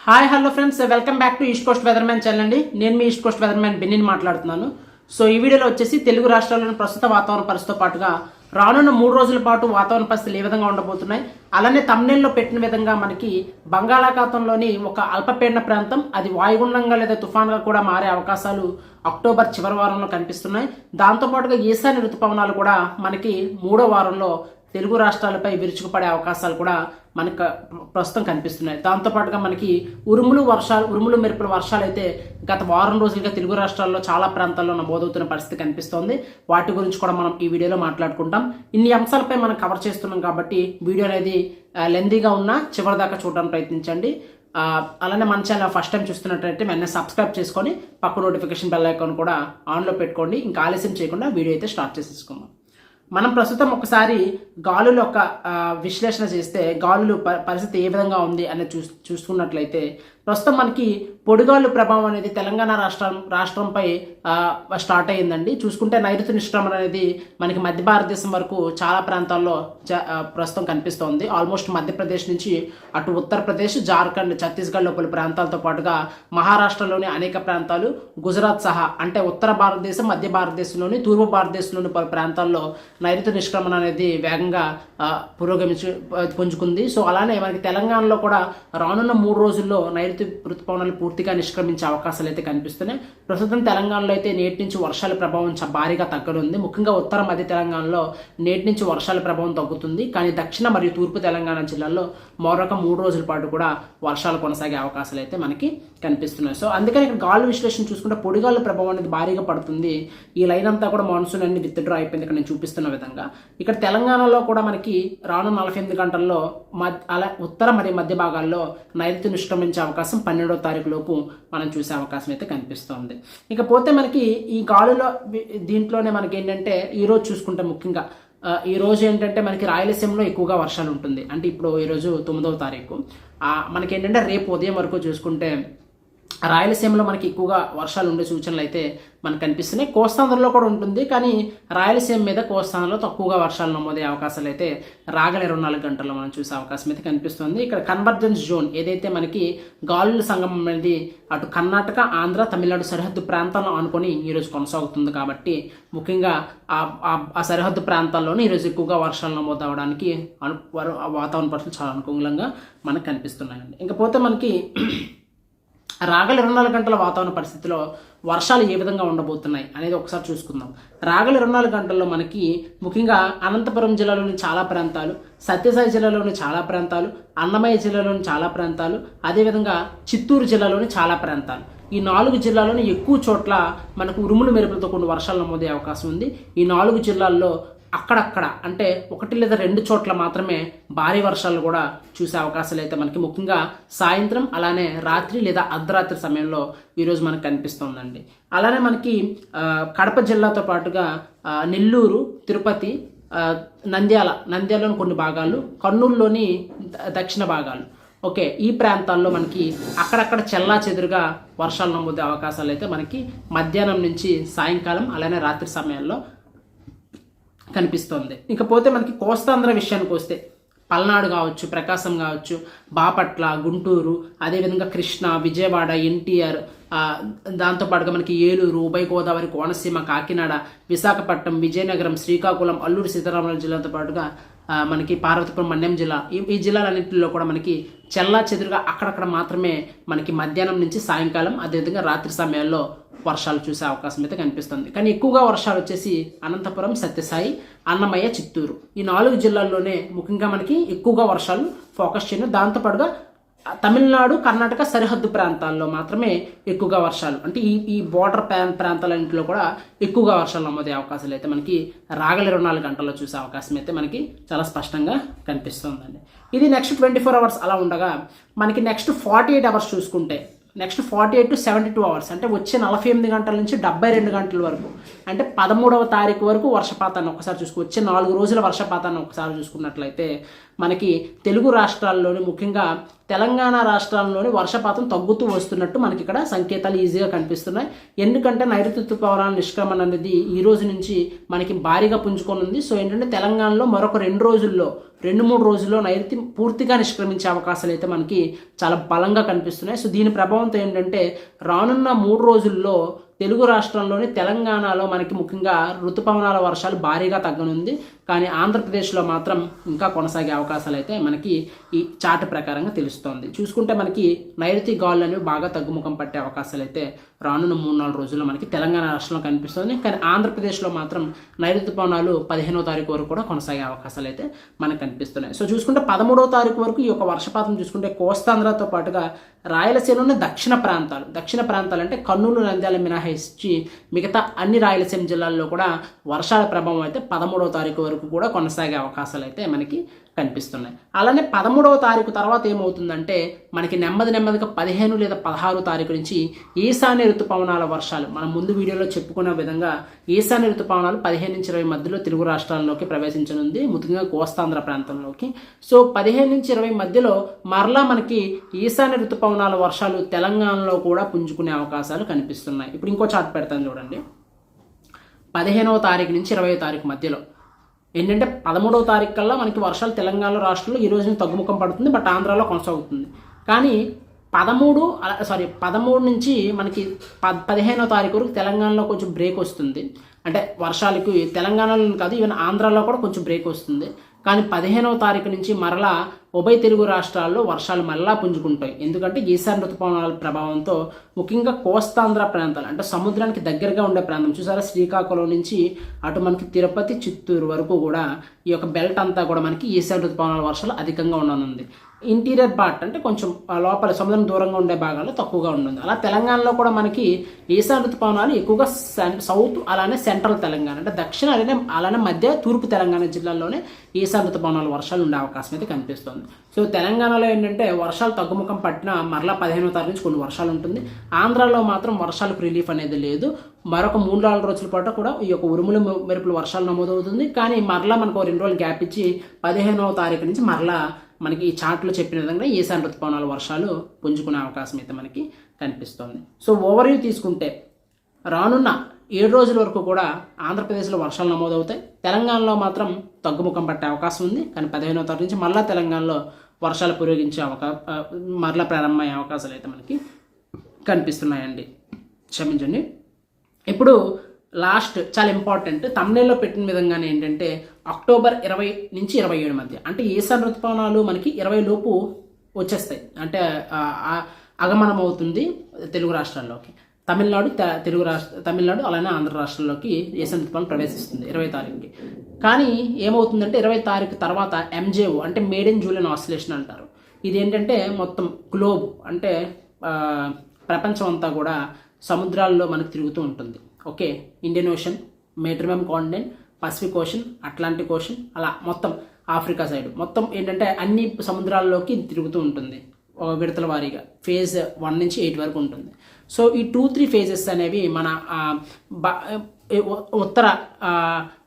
Hi hello friends welcome back to east coast weather man channel అండి. నేను మీ east coast weather man బెన్నిని మాట్లాడుతున్నాను. సో ఈ వీడియోలో వచ్చేసి తెలుగు రాష్ట్రాల్లోని ప్రస్తుత వాతావరణ పరిస్థితితో పాటుగా రానున్న మూడు రోజుల పాటు వాతావరణ పరిస్థితులు ఏ విధంగా ఉండబోతున్నాయి? అలానే తమ్నెల్లో పెట్టిన విధంగా మనకి బంగాళాఖాతంలోని ఒక అల్పపీడన ప్రాంతం అది వాయుగుండంగా లేదా తుఫాన్గా కూడా మారే అవకాశాలు అక్టోబర్ చివరి వారంలో కనిపిస్తున్నాయి. దాంతోపాటుగా ఈశాన్య ఋతుపవనాలు కూడా మనకి మూడో వారంలో తెలుగు రాష్ట్రాలపై విరుచుకుపడే అవకాశాలు కూడా మనకు ప్రస్తుతం కనిపిస్తున్నాయి. దాంతోపాటుగా మనకి ఉరుములు వర్షాలు ఉరుములు మెరుపుల వర్షాలు అయితే గత వారం రోజులుగా తెలుగు రాష్ట్రాల్లో చాలా ప్రాంతాల్లో నమోదవుతున్న పరిస్థితి కనిపిస్తోంది. వాటి గురించి కూడా మనం ఈ వీడియోలో మాట్లాడుకుంటాం. ఇన్ని అంశాలపై మనం కవర్ చేస్తున్నాం కాబట్టి వీడియో అనేది లెందీగా ఉన్నా చివరి దాకా చూడడానికి ప్రయత్నించండి. అలానే మన ఛానల్ ఫస్ట్ టైం చూస్తున్నట్టయితే వెంటనే సబ్స్క్రైబ్ చేసుకొని పక్క నోటిఫికేషన్ బెల్ ఐకాన్ కూడా ఆన్లో పెట్టుకోండి. ఇంకా ఆలస్యం చేయకుండా వీడియో అయితే స్టార్ట్ చేసేసుకుందాం. మనం ప్రస్తుతం ఒకసారి గాలుల యొక్క విశ్లేషణ చేస్తే గాలులు పరిస్థితి ఏ విధంగా ఉంది అనేది చూ చూసుకున్నట్లయితే ప్రస్తుతం మనకి పొడిగాలు ప్రభావం అనేది తెలంగాణ రాష్ట్రం రాష్ట్రంపై స్టార్ట్ అయ్యిందండి. చూసుకుంటే నైరుతి నిష్క్రమణ అనేది మనకి మధ్య భారతదేశం వరకు చాలా ప్రాంతాల్లో ప్రస్తుతం కనిపిస్తోంది. ఆల్మోస్ట్ మధ్యప్రదేశ్ నుంచి అటు ఉత్తరప్రదేశ్ జార్ఖండ్ ఛత్తీస్గఢ్లో పలు ప్రాంతాలతో పాటుగా మహారాష్ట్రలోని అనేక ప్రాంతాలు గుజరాత్ సహా అంటే ఉత్తర భారతదేశం మధ్య భారతదేశంలోని తూర్పు భారతదేశంలోని పలు ప్రాంతాల్లో నైరుతి నిష్క్రమణ అనేది వేగంగా పురోగమించు పుంజుకుంది. సో అలానే మనకి తెలంగాణలో కూడా రానున్న మూడు రోజుల్లో నైరుతి ఋతుపవనాలు పూర్తిగా నిష్క్రమించే అవకాశాలు అయితే కనిపిస్తున్నాయి. ప్రస్తుతం తెలంగాణలో అయితే నేటి నుంచి వర్షాల ప్రభావం భారీగా తగ్గనుంది ముఖ్యంగా ఉత్తర మధ్య తెలంగాణలో నేటి నుంచి వర్షాల ప్రభావం తగ్గుతుంది. కానీ దక్షిణ మరియు తూర్పు తెలంగాణ జిల్లాల్లో మరొక మూడు రోజుల పాటు కూడా వర్షాలు కొనసాగే అవకాశాలు అయితే మనకి కనిపిస్తున్నాయి. సో అందుకని ఇక్కడ గాలి విశ్లేషణ చూసుకుంటే పొడిగాళ్ళ ప్రభావం అనేది భారీగా పడుతుంది. ఈ లైన్ అంతా కూడా మాన్సూన్ అన్ని విత్డ్రా అయిపోయింది ఇక్కడ నేను చూపిస్తున్న విధంగా. ఇక్కడ తెలంగాణలో కూడా మనకి రానున్న నలభై ఎనిమిది గంటల్లో అలా ఉత్తర మరియు మధ్య భాగాల్లో నైరుతి నిష్క్రమించే అవకాశం పన్నెండో తారీఖు లోపు మనం చూసే అవకాశం అయితే కనిపిస్తుంది. ఇకపోతే మనకి ఈ గాలిలో దీంట్లోనే మనకి ఏంటంటే ఈరోజు చూసుకుంటాం చూసుకుంటే ముఖ్యంగా ఈ రోజు ఏంటంటే మనకి రాయలసీమలో ఎక్కువగా వర్షాలు ఉంటుంది అంటే ఇప్పుడు ఈరోజు తొమ్మిదవ తారీఖు. మనకి ఏంటంటే రేపు ఉదయం వరకు చూసుకుంటే రాయలసీమలో మనకి ఎక్కువగా వర్షాలు ఉండే సూచనలు అయితే మనకు కనిపిస్తున్నాయి. కోస్తాంధ్రలో కూడా ఉంటుంది కానీ రాయలసీమ మీద కోస్తాంధ్రలో తక్కువగా వర్షాలు నమోదే అవకాశాలు అయితే రాగల ఇరవై నాలుగు గంటల్లో మనం చూసే అవకాశం అయితే కనిపిస్తుంది. ఇక్కడ కన్వర్జెన్స్ జోన్ ఏదైతే మనకి గాలుల సంగమం అనేది అటు కర్ణాటక ఆంధ్ర తమిళనాడు సరిహద్దు ప్రాంతాలను అనుకొని ఈరోజు కొనసాగుతుంది కాబట్టి ముఖ్యంగా ఆ- సరిహద్దు ప్రాంతాల్లోనే ఈరోజు ఎక్కువగా వర్షాలు నమోదు అవడానికి అను వాతావరణ పరిస్థితులు చాలా అనుకూలంగా మనకు కనిపిస్తున్నాయండి. ఇంకపోతే మనకి రాగల ఇరవై నాలుగు గంటల వాతావరణ పరిస్థితిలో వర్షాలు ఏ విధంగా ఉండబోతున్నాయి అనేది ఒకసారి చూసుకుందాం. రాగల ఇరవై నాలుగు గంటల్లో మనకి ముఖ్యంగా అనంతపురం జిల్లాలోని చాలా ప్రాంతాలు సత్యసాయి జిల్లాలోని చాలా ప్రాంతాలు అన్నమయ్య జిల్లాలోని చాలా ప్రాంతాలు అదేవిధంగా చిత్తూరు జిల్లాలోని చాలా ప్రాంతాలు. ఈ నాలుగు జిల్లాలోని ఎక్కువ చోట్ల మనకు ఉరుములు మెరుపులతో కొన్ని వర్షాలు నమోదయ్యే అవకాశం ఉంది. ఈ నాలుగు జిల్లాల్లో అక్కడక్కడ అంటే ఒకటి లేదా రెండు చోట్ల మాత్రమే భారీ వర్షాలు కూడా చూసే అవకాశాలు అయితే మనకి. ముఖ్యంగా సాయంత్రం అలానే రాత్రి లేదా అర్ధరాత్రి సమయంలో ఈరోజు మనకు కనిపిస్తుందండి. అలానే మనకి కడప జిల్లాతో పాటుగా నెల్లూరు తిరుపతి నంద్యాల నంద్యాలలోని కొన్ని భాగాలు కర్నూలులోని దక్షిణ భాగాలు. ఓకే ఈ ప్రాంతాల్లో మనకి అక్కడక్కడ చెల్లా చెదురుగా వర్షాలు నమోదే అవకాశాలు అయితే మనకి మధ్యాహ్నం నుంచి సాయంకాలం అలానే రాత్రి సమయాల్లో కనిపిస్తోంది. ఇకపోతే మనకి కోస్తాంధ్ర విషయానికి వస్తే పల్నాడు కావచ్చు ప్రకాశం కావచ్చు బాపట్ల గుంటూరు అదేవిధంగా కృష్ణ విజయవాడ ఎన్టీఆర్ దాంతోపాటుగా మనకి ఏలూరు ఉభయ గోదావరి కోనసీమ కాకినాడ విశాఖపట్నం విజయనగరం శ్రీకాకుళం అల్లూరు సీతారామరాజు జిల్లాతో పాటుగా మనకి పార్వతీపురం మన్యం జిల్లా. ఈ ఈ జిల్లాలన్నింటిలో కూడా మనకి చెల్లా చెదురుగా అక్కడక్కడ మాత్రమే మనకి మధ్యాహ్నం నుంచి సాయంకాలం అదేవిధంగా రాత్రి సమయాల్లో వర్షాలు చూసే అవకాశం అయితే కనిపిస్తుంది. కానీ ఎక్కువగా వర్షాలు వచ్చేసి అనంతపురం సత్యసాయి అన్నమయ్య చిత్తూరు. ఈ నాలుగు జిల్లాల్లోనే ముఖ్యంగా మనకి ఎక్కువగా వర్షాలు ఫోకస్ చేయను. దాంతోపాటుగా తమిళనాడు కర్ణాటక సరిహద్దు ప్రాంతాల్లో మాత్రమే ఎక్కువగా వర్షాలు. అంటే ఈ ఈ బోర్డర్ ప్రాంతాలన్నింటిలో కూడా ఎక్కువగా వర్షాలు నమోదయ్యే అవకాశాలు అయితే మనకి రాగల ఇరవై నాలుగు గంటల్లో చూసే అవకాశం అయితే మనకి చాలా స్పష్టంగా కనిపిస్తుందండి. ఇది నెక్స్ట్ ట్వంటీ ఫోర్ అవర్స్ అలా ఉండగా మనకి నెక్స్ట్ ఫార్టీ ఎయిట్ అవర్స్ చూసుకుంటే next forty eight to seventy two hours అంటే వచ్చే నలభై ఎనిమిది గంటల నుంచి డెబ్బై రెండు గంటల వరకు. అంటే పదమూడవ తారీఖు వరకు వర్షపాతాన్ని ఒకసారి చూసుకో వచ్చే నాలుగు రోజుల వర్షపాతాన్ని ఒకసారి చూసుకున్నట్లయితే మనకి తెలుగు రాష్ట్రాల్లోని ముఖ్యంగా తెలంగాణ రాష్ట్రాల్లోని వర్షపాతం తగ్గుతూ వస్తున్నట్టు మనకి ఇక్కడ సంకేతాలు ఈజీగా కనిపిస్తున్నాయి. ఎందుకంటే నైరుతి ఋతుపవనాల నిష్క్రమణ అనేది ఈ రోజు నుంచి మనకి భారీగా పుంజుకొని ఉంది సో ఏంటంటే తెలంగాణలో మరొక రెండు రోజుల్లో రెండు మూడు రోజుల్లో నైరుతి పూర్తిగా నిష్క్రమించే అవకాశాలు అయితే మనకి చాలా బలంగా కనిపిస్తున్నాయి. సో దీని ప్రభావంతో ఏంటంటే రానున్న మూడు రోజుల్లో తెలుగు రాష్ట్రంలోని తెలంగాణలో మనకి ముఖ్యంగా ఋతుపవనాల వర్షాలు భారీగా తగ్గనుంది. కానీ ఆంధ్రప్రదేశ్లో మాత్రం ఇంకా కొనసాగే అవకాశాలు అయితే మనకి ఈ చార్ట్ ప్రకారంగా తెలుస్తోంది. చూసుకుంటే మనకి నైరుతి గాలులు అనేవి బాగా తగ్గుముఖం పట్టే అవకాశాలు అయితే రానున్న మూడు నాలుగు రోజుల్లో మనకి తెలంగాణ రాష్ట్రంలో కనిపిస్తుంది. కానీ ఆంధ్రప్రదేశ్లో మాత్రం నైరుతి పవనాలు పదిహేనో తారీఖు వరకు కూడా కొనసాగే అవకాశాలు అయితే మనకు కనిపిస్తున్నాయి. సో చూసుకుంటే పదమూడవ తారీఖు వరకు ఈ యొక్క వర్షపాతం చూసుకుంటే కోస్తాంధ్రతో పాటుగా రాయలసీమలోని దక్షిణ ప్రాంతాలు దక్షిణ ప్రాంతాలు అంటే కర్నూలు నంద్యాల మినహాయించి మిగతా అన్ని రాయలసీమ జిల్లాల్లో కూడా వర్షాల ప్రభావం అయితే పదమూడవ తారీఖు వరకు కూడా కొనసాగే అవకాశాలు అయితే మనకి కనిపిస్తున్నాయి. అలానే పదమూడవ తారీఖు తర్వాత ఏమవుతుందంటే మనకి నెమ్మది నెమ్మదిగా పదిహేను లేదా పదహారు తారీఖు నుంచి ఈశాన్య ఋతుపవనాల వర్షాలు మనం ముందు వీడియోలో చెప్పుకున్న విధంగా ఈశాన్య ఋతుపవనాలు పదిహేను నుంచి ఇరవై మధ్యలో తెలుగు రాష్ట్రాల్లోకి ప్రవేశించనుంది ముఖ్యంగా కోస్తాంధ్ర ప్రాంతంలోకి. సో పదిహేను నుంచి ఇరవై మధ్యలో మరలా మనకి ఈశాన్య ఋతుపవనాల వర్షాలు తెలంగాణలో కూడా పుంజుకునే అవకాశాలు కనిపిస్తున్నాయి. ఇప్పుడు ఇంకో చాట్ పెడతాను చూడండి. పదిహేనవ తారీఖు నుంచి ఇరవై తారీఖు మధ్యలో ఏంటంటే పదమూడవ తారీఖు కల్లా మనకి వర్షాలు తెలంగాణ రాష్ట్రంలో ఈ రోజున తగ్గుముఖం పడుతుంది బట్ ఆంధ్రాలో కొనసాగుతుంది. కానీ పదమూడు సారీ పదమూడు నుంచి మనకి ప పదిహేనో తారీఖు వరకు తెలంగాణలో కొంచెం బ్రేక్ వస్తుంది. అంటే వర్షాలకి తెలంగాణలో కాదు ఈవెన్ ఆంధ్రాలో కూడా కొంచెం బ్రేక్ వస్తుంది. కానీ పదిహేనవ తారీఖు నుంచి మరలా ఉభయ తెలుగు రాష్ట్రాల్లో వర్షాలు మళ్ళా పుంజుకుంటాయి. ఎందుకంటే ఈశాన్య ఋతుపవనాల ప్రభావంతో ముఖ్యంగా కోస్తాంధ్ర ప్రాంతాలు అంటే సముద్రానికి దగ్గరగా ఉండే ప్రాంతం చూసారా? శ్రీకాకుళం నుంచి అటు మనకి తిరుపతి చిత్తూరు వరకు కూడా ఈ యొక్క బెల్ట్ అంతా కూడా మనకి ఈశాన్య ఋతుపవనాల వర్షాలు అధికంగా ఉండనుంది. ఇంటీరియర్ పార్ట్ అంటే కొంచెం లోపల సముద్రం దూరంగా ఉండే భాగాల్లో తక్కువగా ఉంటుంది. అలా తెలంగాణలో కూడా మనకి ఈశాన్య ఋతుపవనాలు ఎక్కువగా సౌత్ అలానే సెంట్రల్ తెలంగాణ అంటే దక్షిణ అలానే అలానే మధ్య తూర్పు తెలంగాణ జిల్లాల్లోనే ఈశాన్య ఋతుపవనాలు వర్షాలు ఉండే అవకాశం అయితే కనిపిస్తుంది. సో తెలంగాణలో ఏంటంటే వర్షాలు తగ్గుముఖం పట్టిన మరలా పదిహేనో తారీఖు నుంచి కొన్ని వర్షాలు ఉంటుంది. ఆంధ్రాలో మాత్రం వర్షాలకు రిలీఫ్ అనేది లేదు. మరొక మూడు నాలుగు రోజుల పాటు కూడా ఈ యొక్క ఉరుములు మెరుపులు వర్షాలు నమోదవుతుంది. కానీ మరలా మనకు రెండు రోజులు గ్యాప్ ఇచ్చి పదిహేనవ తారీఖు నుంచి మరలా మనకి ఈ చార్ట్లో చెప్పిన విధంగా ఈశాన్య ఋతుపవనాల వర్షాలు పుంజుకునే అవకాశం అయితే మనకి కనిపిస్తుంది. సో ఓవర్వ్యూ తీసుకుంటే రానున్న ఏడు రోజుల వరకు కూడా ఆంధ్రప్రదేశ్లో వర్షాలు నమోదవుతాయి. తెలంగాణలో మాత్రం తగ్గుముఖం పట్టే అవకాశం ఉంది. కానీ పదిహేనో తారీఖు నుంచి మళ్ళీ తెలంగాణలో వర్షాలు పురోగించే అవకాశం మరలా ప్రారంభమయ్యే అవకాశాలు అయితే మనకి కనిపిస్తున్నాయండి. క్షమించండి. ఇప్పుడు లాస్ట్ చాలా ఇంపార్టెంట్. తమిళలో పెట్టిన విధంగానే ఏంటంటే అక్టోబర్ ఇరవై నుంచి ఇరవై ఏడు మధ్య అంటే ఈశాన్య ఋతుపవనాలు మనకి ఇరవై లోపు వచ్చేస్తాయి. అంటే అగమనం అవుతుంది తెలుగు రాష్ట్రాల్లోకి. తమిళనాడు తెలుగు రాష్ట్ర తమిళనాడు అలానే ఆంధ్ర రాష్ట్రంలోకి ఈశాన్య ఋతుపవనం ప్రవేశిస్తుంది ఇరవై తారీఖుకి. కానీ ఏమవుతుందంటే ఇరవై తారీఖు తర్వాత ఎంజేఓ అంటే మేడ్ ఇన్ జూలియన్ ఆసిలేషన్ అంటారు. ఇది ఏంటంటే మొత్తం గ్లోబ్ అంటే ప్రపంచం అంతా కూడా సముద్రాల్లో మనకు తిరుగుతూ ఉంటుంది. Okay Indian Ocean మెట్రిమమ్ continent Pacific Ocean Atlantic Ocean అలా మొత్తం ఆఫ్రికా సైడ్ మొత్తం ఏంటంటే అన్ని సముద్రాల్లోకి తిరుగుతూ ఉంటుంది విడతల వారీగా. ఫేజ్ వన్ నుంచి ఎయిట్ వరకు ఉంటుంది. సో ఈ టూ త్రీ ఫేజెస్ అనేవి మన ఉత్తర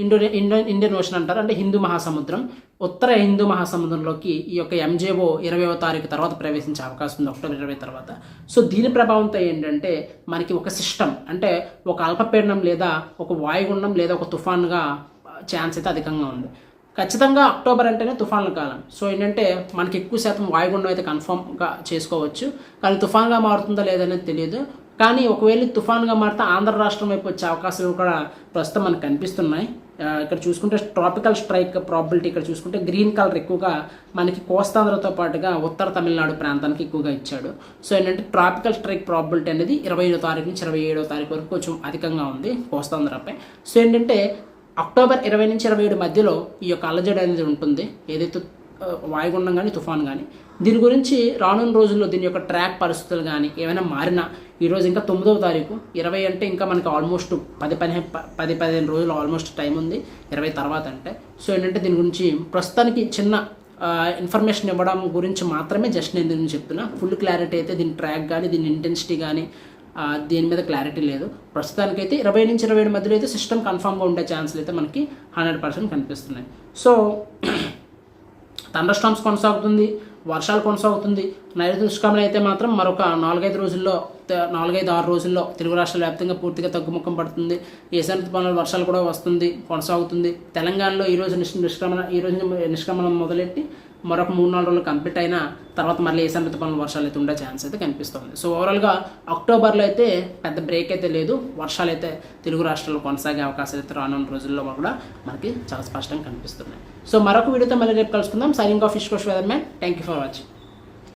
ఇండో ఇండో ఇండియన్ ఓషన్ అంటారు అంటే హిందూ మహాసముద్రం ఉత్తర హిందూ మహాసముద్రంలోకి ఈ యొక్క ఎంజేఓ ఇరవైవ తారీఖు తర్వాత ప్రవేశించే అవకాశం ఉంది అక్టోబర్ ఇరవై తర్వాత. సో దీని ప్రభావంతో ఏంటంటే మనకి ఒక సిస్టమ్ అంటే ఒక అల్పపీడనం లేదా ఒక వాయుగుండం లేదా ఒక తుఫాన్గా ఛాన్స్ అయితే అధికంగా ఉంది. ఖచ్చితంగా అక్టోబర్ అంటేనే తుఫాన్ల కాలం. సో ఏంటంటే మనకి ఎక్కువ శాతం వాయుగుండం అయితే కన్ఫామ్గా చేసుకోవచ్చు. కానీ తుఫాన్గా మారుతుందా లేదనేది తెలియదు. కానీ ఒకవేళ తుఫాన్గా మారితే ఆంధ్ర రాష్ట్రం వైపు వచ్చే అవకాశాలు కూడా ప్రస్తుతం మనకు కనిపిస్తున్నాయి. ఇక్కడ చూసుకుంటే ట్రాపికల్ స్ట్రైక్ ప్రాబిలిటీ ఇక్కడ చూసుకుంటే గ్రీన్ కలర్ ఎక్కువగా మనకి కోస్తాంధ్రతో పాటుగా ఉత్తర తమిళనాడు ప్రాంతానికి ఎక్కువగా ఇచ్చాడు. సో ఏంటంటే ట్రాపికల్ స్ట్రైక్ ప్రాబిలిటీ అనేది ఇరవై ఐదో తారీఖు నుంచి ఇరవై ఏడో తారీఖు వరకు కొంచెం అధికంగా ఉంది కోస్తాంధ్రపై. సో ఏంటంటే అక్టోబర్ ఇరవై నుంచి ఇరవై ఏడు మధ్యలో ఈ యొక్క అల్లజడి అనేది ఉంటుంది. ఏదైతే వాయుగుండం కానీ తుఫాన్ కానీ దీని గురించి రానున్న రోజుల్లో దీని యొక్క ట్రాక్ పరిస్థితులు కానీ ఏమైనా మారినా ఈరోజు ఇంకా తొమ్మిదవ తారీఖు ఇరవై అంటే ఇంకా మనకి ఆల్మోస్ట్ పది పదిహేను పది పదిహేను రోజులు ఆల్మోస్ట్ టైం ఉంది ఇరవై తర్వాత అంటే. సో ఏంటంటే దీని గురించి ప్రస్తుతానికి చిన్న ఇన్ఫర్మేషన్ ఇవ్వడం గురించి మాత్రమే జస్ట్ నేను దీన్ని చెప్తున్నా. ఫుల్ క్లారిటీ అయితే దీని ట్రాక్ కానీ దీని ఇంటెన్సిటీ కానీ దీని మీద క్లారిటీ లేదు. ప్రస్తుతానికైతే ఇరవై నుంచి ఇరవై ఏడు మధ్యలో అయితే సిస్టమ్ కన్ఫామ్గా ఉండే ఛాన్సులు అయితే మనకి హండ్రెడ్ పర్సెంట్ కనిపిస్తున్నాయి. సో థండర్ స్టామ్స్ కొనసాగుతుంది వర్షాలు కొనసాగుతుంది. నైరుతి దుష్కామలు అయితే మాత్రం మరొక నాలుగైదు రోజుల్లో నాలుగైదు ఆరు రోజుల్లో తెలుగు రాష్ట్రాల వ్యాప్తంగా పూర్తిగా తగ్గుముఖం పడుతుంది. ఈశాన్య తుఫానుల వర్షాలు కూడా వస్తుంది కొనసాగుతుంది. తెలంగాణలో ఈ రోజు నిష్ నిష్క్రమణ ఈ రోజు నిష్క్రమణ మొదలెట్టి మరొక మూడు నాలుగు రోజులు కంప్లీట్ అయినా తర్వాత మళ్ళీ ఈశాన్య తుఫానుల వర్షాలు అయితే ఉండే ఛాన్స్ అయితే కనిపిస్తుంది. సో ఓవరాల్గా అక్టోబర్లో అయితే పెద్ద బ్రేక్ అయితే లేదు. వర్షాలు అయితే తెలుగు రాష్ట్రాల్లో కొనసాగే అవకాశాలు అయితే రానున్న రోజుల్లో కూడా మనకి చాలా స్పష్టంగా కనిపిస్తున్నాయి. సో మరొక వీడియోతో మళ్ళీ రేపు కలుసుకుందాం. Signing off east coast weather man thank you for watching